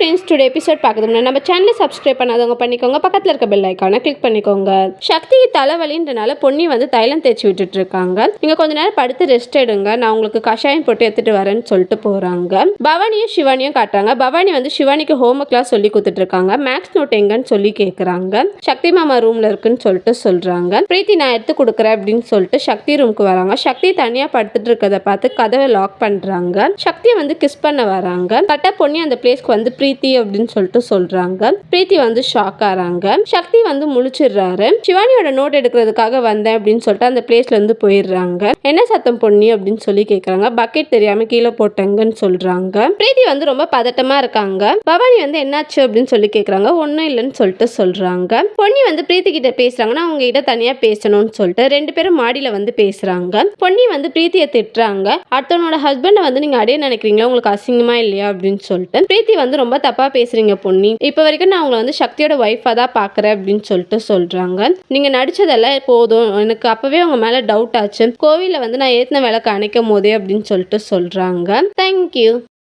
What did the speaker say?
Friends today episode பார்க்குறதுனா நம்ம சேனலை subscribe பண்ணாதவங்க பண்ணிக்கோங்க. பக்கத்தில் இருக்க பெல் ஐக்கானை கிளிக் பண்ணிக்கோங்க. சக்தி தலைவலின்றனால பொன்னி வந்து தைலம் தேய்ச்சி விட்டுட்டு இருக்காங்க நீங்கள் கொஞ்ச நேரம் படுத்து ரெஸ்ட் எடுங்க. நான் உங்களுக்கு கஷாயம் போட்டு எடுத்துட்டு வரேன்னு சொல்லிட்டு போகிறாங்க பவானியும் சிவானியும் காட்டுறாங்க. பவானி வந்து சிவானிக்கு ஹோம் ஒர்க்லாம் சொல்லி கொடுத்துட்டு இருக்காங்க மேக்ஸ் நோட் எங்கன்னு சொல்லி கேட்குறாங்க சக்தி மாமா ரூமில் இருக்குன்னு சொல்லிட்டு சொல்கிறாங்க பிரீத்தி நான் எடுத்து கொடுக்குறேன் அப்படின்னு சொல்லிட்டு சக்தி ரூமுக்கு வராங்க. சக்தி தனியாக படுத்துட்டு இருக்கிறத பார்த்து கதவை லாக் பண்ணுறாங்க சக்தியை வந்து கிஸ் பண்ண வராங்க. கரெக்டாக பொண்ணி அந்த பிளேஸ்க்கு வந்து ப்ரீ பிரீத்தி அப்படின்னு சொல்லிட்டு சொல்றாங்க. பிரீத்தி வந்து ஷாக் ஆறாங்க. சக்தி வந்து முழிச்சிடுறாரு. சிவானியோட நோட் எடுக்கிறதுக்காக வந்தேன் அப்படின்னு சொல்லிட்டு அந்த பிளேஸ்ல இருந்து போயிடுறாங்க. என்ன சத்தம் பொண்ணி அப்படின்னு சொல்லி கேக்குறாங்க. பக்கெட் தெரியாம கீழே போட்டேங்கன்னு சொல்றாங்க. பிரீத்தி வந்து ரொம்ப பதட்டமா இருக்காங்க. பவானி வந்து என்னாச்சு அப்படின்னு சொல்லி கேக்குறாங்க. ஒன்றும் இல்லைன்னு சொல்லிட்டு சொல்றாங்க. பொன்னி வந்து பிரீத்தி கிட்ட பேசுறாங்கன்னா அவங்க கிட்ட தனியா பேசணும்னு சொல்லிட்டு ரெண்டு பேரும் மாடியில வந்து பேசுறாங்க. பொன்னி வந்து பிரீத்தியை திட்டுறாங்க. அடுத்தவனோட ஹஸ்பண்டை வந்து நீங்க அடைய நினைக்கிறீங்களா? உங்களுக்கு அசிங்கமா இல்லையா? அப்படின்னு சொல்லிட்டு பிரீத்தி வந்து ரொம்ப தப்பா பேசுறீங்க பொன்னி. இப்போ வரைக்கும் நான் உங்களை வந்து சக்தியோட ஒய்ஃபா தான் பாக்குறேன் அப்படின்னு சொல்லிட்டு சொல்றாங்க. நீங்க நடிச்சதெல்லாம் போதும். எனக்கு அப்பவே உங்க மேல டவுட் ஆச்சு. கோவிலில் வந்து நான் ஏத்தின விளக்கு அணைக்கும் போதே அப்படின்னு சொல்லிட்டு சொல்றாங்க. தேங்க்யூ